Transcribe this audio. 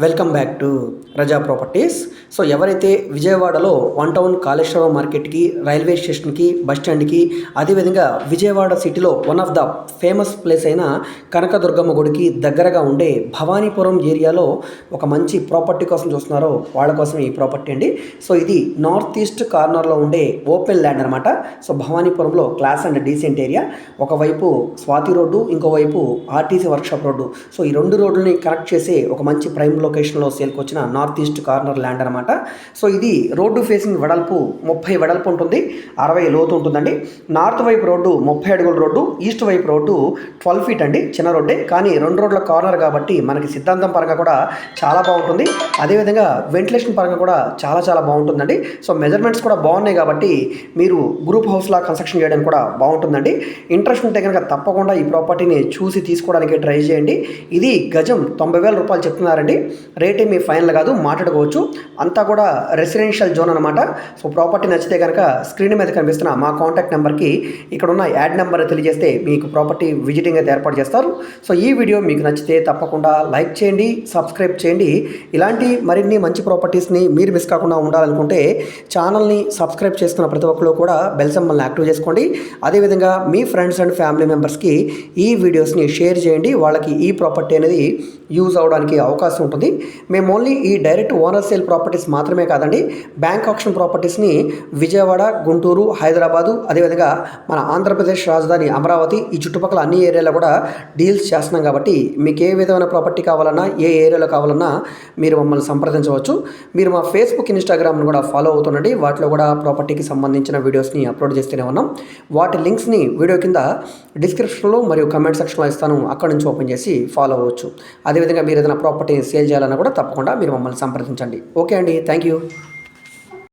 Welcome back to Raja properties. So ఎవరైతే విజయవాడలో one town Kaleshwaram మార్కెట్కి రైల్వే స్టేషన్కి బస్ స్టాండ్కి అదేవిధంగా విజయవాడ సిటీలో one of the famous place అయిన కనకదుర్గమ్మ గుడికి దగ్గరగా ఉండే భవానీపురం ఏరియాలో ఒక మంచి ప్రాపర్టీ కోసం చూస్తున్నారో వాళ్ళ కోసం ఈ ప్రాపర్టీ అండి. సో ఇది నార్త్ ఈస్ట్ కార్నర్లో ఉండే ఓపెన్ ల్యాండ్ అనమాట సో భవానీపురంలో క్లాస్ అండ్ డీసెంట్ ఏరియా. ఒకవైపు స్వాతి రోడ్డు ఇంకోవైపు ఆర్టీసీ వర్క్షాప్ రోడ్డు. సో ఈ రెండు రోడ్లని కనెక్ట్ చేసే ఒక మంచి ప్రైమ్ లొకేషన్లో సేల్కి వచ్చిన నార్త్ ఈస్ట్ కార్నర్ ల్యాండ్ అనమాట సో ఇది రోడ్డు ఫేసింగ్ వెడల్పు ముప్పై వెడల్పు ఉంటుంది అరవై లోతు ఉంటుందండి. నార్త్ వైపు రోడ్డు ముప్పై అడుగుల రోడ్డు ఈస్ట్ వైపు రోడ్డు ట్వెల్వ్ ఫీట్ అండి చిన్న రోడ్డే. కానీ రెండు రోడ్ల కార్నర్ కాబట్టి మనకి సిద్ధాంతం పరంగా కూడా చాలా బాగుంటుంది. అదేవిధంగా వెంటిలేషన్ పరంగా కూడా చాలా చాలా బాగుంటుందండి. సో మెజర్మెంట్స్ కూడా బాగున్నాయి కాబట్టి మీరు గ్రూప్ హౌస్లా కన్స్ట్రక్షన్ చేయడానికి కూడా బాగుంటుందండి. ఇంట్రెస్ట్ ఉంటే కనుక తప్పకుండా ఈ ప్రాపర్టీని చూసి తీసుకోవడానికి ట్రై చేయండి. ఇది గజం తొంభై వేల రూపాయలు చెప్తున్నారండి. రేట్ మీ ఫైనల్ కాదు మాట్లాడుకోవచ్చు. అంతా కూడా రెసిడెన్షియల్ జోన్ అనమాట సో ప్రాపర్టీ నచ్చితే కనుక స్క్రీన్ మీద కనిపిస్తున్న మా కాంటాక్ట్ నెంబర్కి ఇక్కడ ఉన్న యాడ్ నెంబర్ తెలియజేస్తే మీకు ప్రాపర్టీ విజిటింగ్ అయితే ఏర్పాటు చేస్తారు. సో ఈ వీడియో మీకు నచ్చితే తప్పకుండా లైక్ చేయండి సబ్స్క్రైబ్ చేయండి. ఇలాంటి మరిన్ని మంచి ప్రాపర్టీస్ని మీరు మిస్ కాకుండా ఉండాలనుకుంటే ఛానల్ని సబ్స్క్రైబ్ చేసుకున్న ప్రతి ఒక్కరు కూడా బెల్ సింబల్ని యాక్టివ్ చేసుకోండి. అదేవిధంగా మీ ఫ్రెండ్స్ అండ్ ఫ్యామిలీ మెంబర్స్కి ఈ వీడియోస్ని షేర్ చేయండి. వాళ్ళకి ఈ ప్రాపర్టీ అనేది యూజ్ అవడానికి అవకాశం ఉంటుంది. మేము ఓన్లీ ఈ డైరెక్ట్ ఓనర్ సేల్ ప్రాపర్టీస్ మాత్రమే కాదండి బ్యాంక్ ఆప్షన్ ప్రాపర్టీస్ని విజయవాడ గుంటూరు హైదరాబాదు అదేవిధంగా మన ఆంధ్రప్రదేశ్ రాజధాని అమరావతి ఈ చుట్టుపక్కల అన్ని ఏరియాలో కూడా డీల్స్ చేస్తున్నాం కాబట్టి మీకు ఏ విధమైన ప్రాపర్టీ కావాలన్నా ఏ ఏరియాలో కావాలన్నా మీరు మమ్మల్ని సంప్రదించవచ్చు. మీరు మా ఫేస్బుక్ ఇన్స్టాగ్రామ్ను కూడా ఫాలో అవుతుండండి. వాటిలో కూడా ప్రాపర్టీకి సంబంధించిన వీడియోస్ని అప్లోడ్ చేస్తూనే ఉన్నాం. వాటి లింక్స్ని వీడియో కింద డిస్క్రిప్షన్లో మరియు కమెంట్ సెక్షన్లో ఇస్తాను. అక్కడ నుంచి ఓపెన్ చేసి ఫాలో అవ్వచ్చు. అదేవిధంగా మీరు ఏదైనా ప్రాపర్టీ సేల్ తెలియజేయాలన్నా కూడా తప్పకుండా మీరు మమ్మల్ని సంప్రదించండి. ఓకే అండి. Thank you.